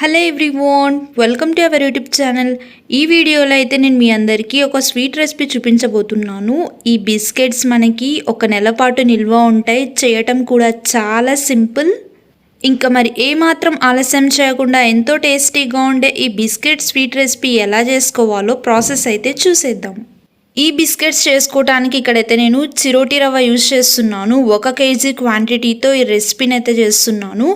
Hello everyone welcome to our YouTube channel. ఈ వీడియోలో అయితే నేను మీ అందరికీ ఒక స్వీట్ రెసిపీ చూపించబోతున్నాను. ఈ బిస్కెట్స్ మనకి ఒక నెల పాటు నిల్వ ఉంటాయి. చేయటం కూడా చాలా సింపుల్. ఇంకా మరి ఏమాత్రం ఆలస్యం చేయకుండా ఎంతో టేస్టీగా ఉండే ఈ బిస్కెట్ స్వీట్ రెసిపీ ఎలా చేసుకోవాలో ప్రాసెస్ అయితే చూసేద్దాం. ఈ బిస్కెట్స్ చేసుకోవడానికి ఇక్కడైతే నేను చిరోటి రవ్వ యూజ్ చేస్తున్నాను. ఒక కేజీ క్వాంటిటీతో ఈ రెసిపీని అయితే చేస్తున్నాను.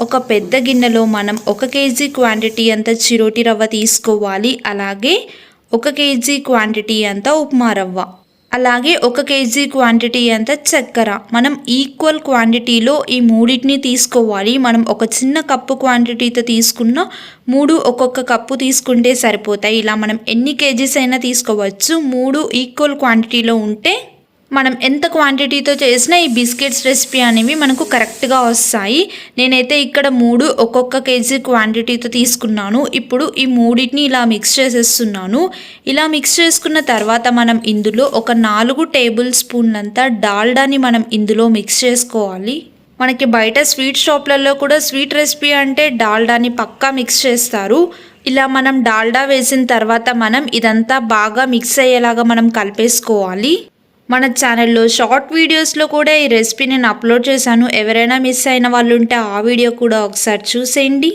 ఒక పెద్ద గిన్నెలో మనం ఒక కేజీ క్వాంటిటీ అంత చిరోటి రవ్వ తీసుకోవాలి. అలాగే ఒక కేజీ క్వాంటిటీ అంత ఉప్మా రవ్వ. అలాగే ఒక కేజీ క్వాంటిటీ అంత చక్కెర. మనం ఈక్వల్ క్వాంటిటీలో ఈ మూడింటిని తీసుకోవాలి. మనం ఒక చిన్న కప్పు క్వాంటిటీతో తీసుకున్న మూడు ఒక్కొక్క కప్పు తీసుకుంటే సరిపోతాయి. ఇలా మనం ఎన్ని కేజీస్ అయినా తీసుకోవచ్చు. మూడు ఈక్వల్ క్వాంటిటీలో ఉంటే మనం ఎంత క్వాంటిటీతో చేసినా ఈ బిస్కెట్స్ రెసిపీ అనేవి మనకు కరెక్ట్గా వస్తాయి. నేనైతే ఇక్కడ మూడు ఒక్కొక్క కేజీ క్వాంటిటీతో తీసుకున్నాను. ఇప్పుడు ఈ మూడింటిని ఇలా మిక్స్ చేసేస్తున్నాను. ఇలా మిక్స్ చేసుకున్న తర్వాత మనం ఇందులో ఒక నాలుగు టేబుల్ స్పూన్లంతా డాల్డాని మనం ఇందులో మిక్స్ చేసుకోవాలి. మనకి బయట స్వీట్ షాప్లలో కూడా స్వీట్ రెసిపీ అంటే డాల్డాని పక్కా మిక్స్ చేస్తారు. ఇలా మనం డాల్డా వేసిన తర్వాత మనం ఇదంతా బాగా మిక్స్ అయ్యేలాగా మనం కలిపేసుకోవాలి. మన ఛానల్లో షార్ట్ వీడియోస్లో కూడా ఈ రెసిపీ నేను అప్లోడ్ చేశాను. ఎవరైనా మిస్ అయిన వాళ్ళు ఉంటే ఆ వీడియో కూడా ఒకసారి చూసేయండి.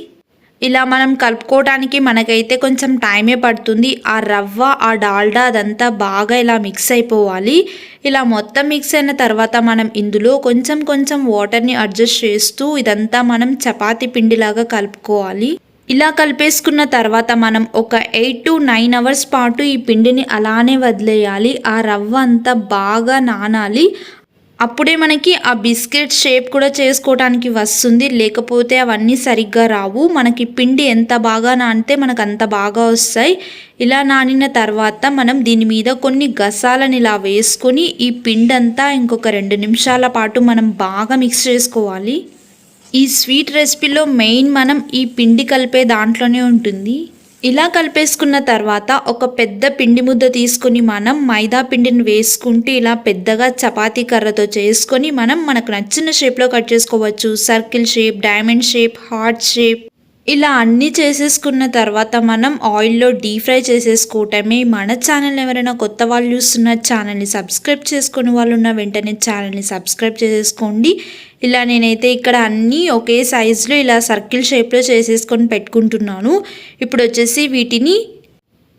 ఇలా మనం కలుపుకోవడానికి మనకైతే కొంచెం టైమే పడుతుంది. ఆ రవ్వ ఆ డాల్డా అదంతా బాగా ఇలా మిక్స్ అయిపోవాలి. ఇలా మొత్తం మిక్స్ అయిన తర్వాత మనం ఇందులో కొంచెం కొంచెం వాటర్ని అడ్జస్ట్ చేస్తూ ఇదంతా మనం చపాతీ పిండిలాగా కలుపుకోవాలి. ఇలా కలిపేసుకున్న తర్వాత మనం ఒక ఎయిట్ టు నైన్ అవర్స్ పాటు ఈ పిండిని అలానే వదిలేయాలి. ఆ రవ్వ అంతా బాగా నానాలి. అప్పుడే మనకి ఆ బిస్కెట్ షేప్ కూడా చేసుకోవడానికి వస్తుంది. లేకపోతే అవన్నీ సరిగ్గా రావు. మనకి పిండి ఎంత బాగా నానితే మనకు అంత బాగా వస్తాయి. ఇలా నానిన తర్వాత మనం దీని మీద కొన్ని గసాలను ఇలా వేసుకొని ఈ పిండి అంతా ఇంకొక రెండు నిమిషాల పాటు మనం బాగా మిక్స్ చేసుకోవాలి. ఈ స్వీట్ రెసిపీలో మెయిన్ మనం ఈ పిండి కలిపే దాంట్లోనే ఉంటుంది. ఇలా కలిపేసుకున్న తర్వాత ఒక పెద్ద పిండి ముద్ద తీసుకొని మనం మైదా పిండిని వేసుకుంటూ ఇలా పెద్దగా చపాతీ కర్రతో చేసుకొని మనం మనకు నచ్చిన షేప్లో కట్ చేసుకోవచ్చు. Circle shape diamond shape heart shape ఇలా అన్నీ చేసేసుకున్న తర్వాత మనం ఆయిల్లో డీప్ ఫ్రై చేసేసుకోవటమే. మన ఛానల్ ఎవరైనా కొత్త వాళ్ళు చూస్తున్న ఛానల్ని సబ్స్క్రైబ్ చేసుకునే వాళ్ళు ఉన్న వెంటనే ఛానల్ని సబ్స్క్రైబ్ చేసేసుకోండి. ఇలా నేనైతే ఇక్కడ అన్నీ ఒకే సైజులో ఇలా సర్కిల్ షేప్లో చేసేసుకొని పెట్టుకుంటున్నాను. ఇప్పుడు వచ్చేసి వీటిని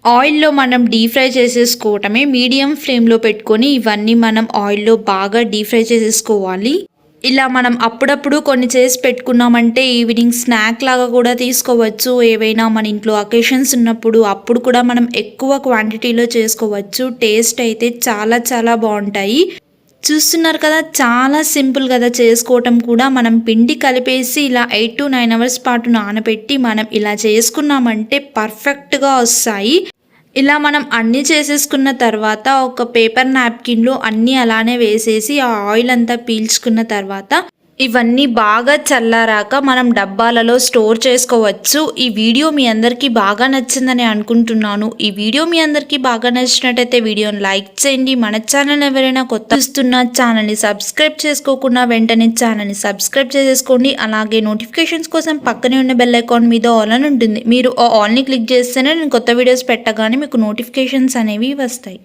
ఆయిల్లో మనం డీప్ ఫ్రై చేసేసుకోవటమే. మీడియం ఫ్లేమ్లో పెట్టుకొని ఇవన్నీ మనం ఆయిల్లో బాగా డీప్ ఫ్రై చేసేసుకోవాలి. ఇలా మనం అప్పుడప్పుడు కొన్ని చేసి పెట్టుకున్నామంటే ఈవినింగ్ స్నాక్ లాగా కూడా తీసుకోవచ్చు. ఏవైనా మన ఇంట్లో అకేషన్స్ ఉన్నప్పుడు అప్పుడు కూడా మనం ఎక్కువ క్వాంటిటీలో చేసుకోవచ్చు. టేస్ట్ అయితే చాలా చాలా బాగుంటాయి. చూస్తున్నారు కదా చాలా సింపుల్ కదా చేసుకోవటం కూడా. మనం పిండి కలిపేసి ఇలా ఎయిట్ టు నైన్ అవర్స్ పాటు నానబెట్టి మనం ఇలా చేసుకున్నామంటే పర్ఫెక్ట్గా వస్తాయి. ఇలా మనం అన్నీ చేసేసుకున్న తర్వాత ఒక పేపర్ నాప్కిన్లో అన్నీ అలానే వేసేసి ఆ ఆయిల్ అంతా పీల్చుకున్న తర్వాత ఇవన్నీ బాగా చల్లారాక మనం డబ్బాలలో స్టోర్ చేసుకోవచ్చు. ఈ వీడియో మీ అందరికీ బాగా నచ్చిందని అనుకుంటున్నాను. ఈ వీడియో మీ అందరికీ బాగా నచ్చినట్టయితే వీడియోని లైక్ చేయండి. మన ఛానల్ ఎవరైనా కొత్త చూస్తున్న ఛానల్ని సబ్స్క్రైబ్ చేసుకోకుండా వెంటనే ఛానల్ని సబ్స్క్రైబ్ చేసేసుకోండి. అలాగే నోటిఫికేషన్స్ కోసం పక్కనే ఉన్న బెల్ ఐకాన్ మీద ఆల్ అని ఉంటుంది. మీరు ఆ ఆల్ని క్లిక్ చేస్తేనే నేను కొత్త వీడియోస్ పెట్టగానే మీకు నోటిఫికేషన్స్ అనేవి వస్తాయి.